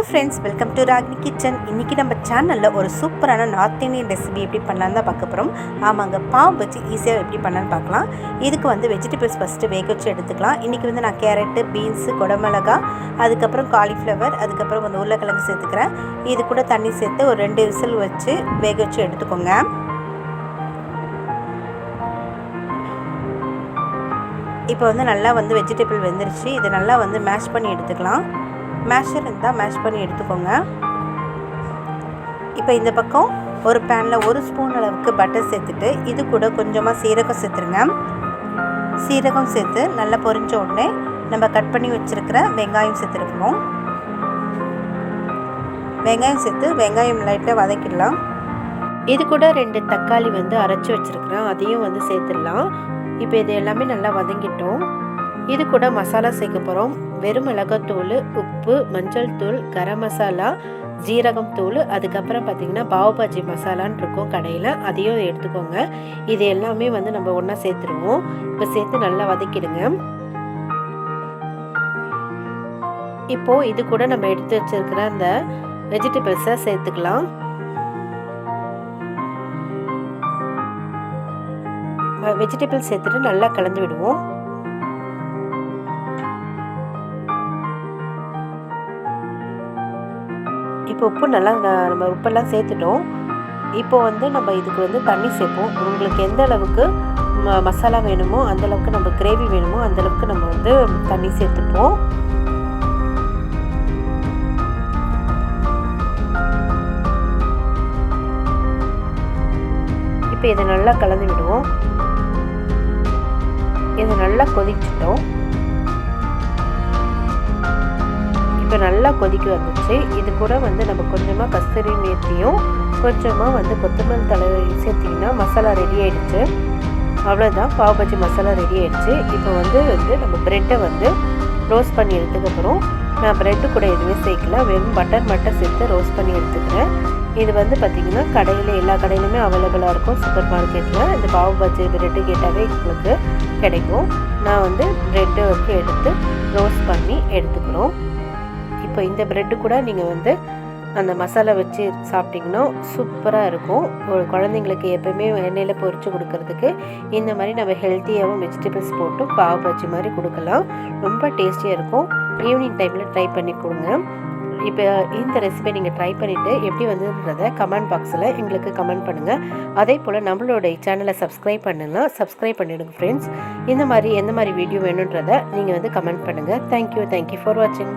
Hello friends welcome to Ragini kitchen இன்றைக்கி நம்ம சேனலில் ஒரு சூப்பரான நார்த் இந்தியன் ரெசிபி எப்படி பண்ணலான்னு தான் பார்க்க போகிறோம் ஆமாங்க பாவ் வச்சு ஈஸியாக எப்படி பண்ணலான்னு பார்க்கலாம். இதுக்கு வந்து வெஜிடபிள்ஸ் ஃபஸ்ட்டு வேக வச்சு எடுத்துக்கலாம். இன்றைக்கி வந்து நான் கேரட்டு பீன்ஸு குடமிளகா அதுக்கப்புறம் காலிஃப்ளவர் அதுக்கப்புறம் வந்து உருளைக்கிழங்கு சேர்த்துக்கிறேன். இது கூட தண்ணி சேர்த்து ஒரு ரெண்டு விசில் வச்சு வேக வச்சு எடுத்துக்கோங்க. இப்போ வந்து நல்லா வந்து வெஜிடபிள் வெந்துருச்சு. இதை நல்லா வந்து மேஷ் பண்ணி எடுத்துக்கலாம். மேஷர் இருந்தால் மேஷ் பண்ணி எடுத்துக்கோங்க. இப்போ இந்த பக்கம் ஒரு பேனில் ஒரு ஸ்பூன் அளவுக்கு பட்டர் சேர்த்துட்டு இது கூட கொஞ்சமாக சீரகம் சேர்த்துருங்க. சீரகம் சேர்த்து நல்லா பொரிஞ்ச உடனே நம்ம கட் பண்ணி வச்சுருக்கிற வெங்காயம் சேர்த்துருக்கணும் வெங்காயம் சேர்த்து வெங்காயம் லைட்டாக வதக்கிடலாம். இது கூட ரெண்டு தக்காளி வந்து அரைச்சி வச்சுருக்குறேன். அதையும் வந்து சேர்த்துடலாம். இப்போ இது எல்லாமே நல்லா வதங்கிட்டோம். இது கூட மசாலா சேர்க்க போகிறோம் வெறும் மிளகாத்தூள் உப்பு மஞ்சள் தூள் கரம் மசாலா ஜீரகம் தூள் அதுக்கப்புறம் பார்த்திங்கன்னா பாவபாஜி மசாலான்னு இருக்கும் கடையில். அதையும் எடுத்துக்கோங்க. இது எல்லாமே வந்து நம்ம ஒன்றா சேர்த்துருவோம். இப்போ சேர்த்து நல்லா வதக்கிடுங்க. இப்போது இது கூட நம்ம எடுத்து வச்சுருக்கிற அந்த வெஜிடபிள்ஸை சேர்த்துக்கலாம். வெஜிடபிள்ஸ் சேர்த்துட்டு நல்லா கலந்து விடுவோம். இப்போ உப்பு நல்லா நம்ம உப்பெல்லாம் சேர்த்துட்டோம். இப்போ வந்து நம்ம இதுக்கு வந்து தண்ணி சேர்ப்போம். உங்களுக்கு எந்த அளவுக்கு ம மசாலா வேணுமோ அந்தளவுக்கு நம்ம கிரேவி வேணுமோ அந்தளவுக்கு நம்ம வந்து தண்ணி சேர்த்துப்போம். இப்போ இதை நல்லா கலந்து விடுவோம். இதை நல்லா கொதிச்சிட்டோம். இப்போ நல்லா கொதிக்க வந்துச்சு இது கூட வந்து நம்ம கொஞ்சமாக கஸ்தூரி மேத்தியும் கொஞ்சமாக வந்து கொத்தமல்லி தலை சேர்த்திங்கன்னா மசாலா ரெடி ஆகிடுச்சு அவ்வளோதான் பாவ் பஜ்ஜி மசாலா ரெடி ஆகிடுச்சு இப்போ வந்து வந்து நம்ம ப்ரெட்டை வந்து ரோஸ்ட் பண்ணி எடுத்ததுக்கப்புறம் நான் ப்ரெட்டு கூட எதுவுமே சேர்க்கல. வெறும் பட்டர் மட்டும் சேர்த்து ரோஸ்ட் பண்ணி எடுத்துக்கிறேன். இது வந்து பார்த்திங்கன்னா கடையில் எல்லா கடையிலுமே அவைலபிளாக இருக்கும். சூப்பர் மார்க்கெட்டில் இந்த பாவு பஜ்ஜி ப்ரெட்டு கேட்டாவே உங்களுக்கு கிடைக்கும். நான் வந்து ப்ரெட்டு வந்து எடுத்து ரோஸ்ட் பண்ணி எடுத்துக்கிறோம். இப்போ இந்த ப்ரெட்டு கூட நீங்கள் வந்து அந்த மசாலா வச்சு சாப்பிட்டிங்கன்னா சூப்பராக இருக்கும். ஒரு குழந்தைங்களுக்கு எப்போயுமே எண்ணெயில் பொரித்து கொடுக்கறதுக்கு இந்த மாதிரி நம்ம ஹெல்த்தியாகவும் வெஜிடபிள்ஸ் போட்டு பாவ் பஜ்ஜி மாதிரி கொடுக்கலாம். ரொம்ப டேஸ்டியாக இருக்கும். ஈவினிங் டைமில் ட்ரை பண்ணி கொடுங்க. இப்போ இந்த ரெசிபி நீங்கள் ட்ரை பண்ணிவிட்டு எப்படி வந்ததுன்றதை கமெண்ட் பாக்ஸில் எங்களுக்கு கமெண்ட் பண்ணுங்கள் அதே போல் நம்மளோட சேனலை சப்ஸ்கிரைப் பண்ணலாம். சப்ஸ்கிரைப் பண்ணிவிடுங்க ஃப்ரெண்ட்ஸ் இந்த மாதிரி எந்த மாதிரி வீடியோ வேணுன்றதை நீங்கள் வந்து கமெண்ட் பண்ணுங்கள் தேங்க்யூ தேங்க்யூ ஃபார் வாட்சிங்